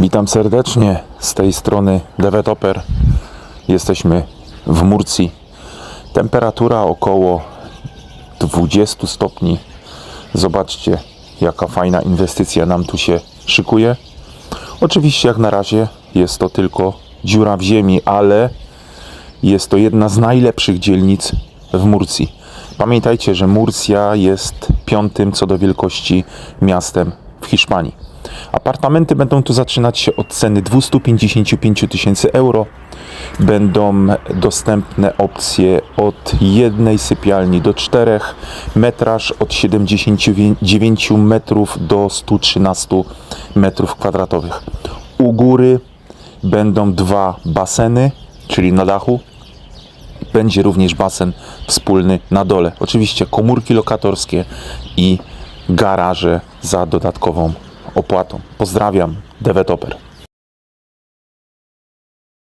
Witam serdecznie z tej strony Developer. Jesteśmy w Murcji. Temperatura około 20 stopni. Zobaczcie, jaka fajna inwestycja nam tu się szykuje. Oczywiście, jak na razie jest to tylko dziura w ziemi, ale jest to jedna z najlepszych dzielnic w Murcji. Pamiętajcie, że Murcja jest piątym co do wielkości miastem w Hiszpanii. Apartamenty będą tu zaczynać się od ceny 255 tysięcy euro. Będą dostępne opcje od jednej sypialni do czterech, metraż od 79 metrów do 113 metrów kwadratowych. U góry będą dwa baseny, czyli na dachu, będzie również basen wspólny na dole. Oczywiście komórki lokatorskie i garaże za dodatkową opłatą. Pozdrawiam, Developer.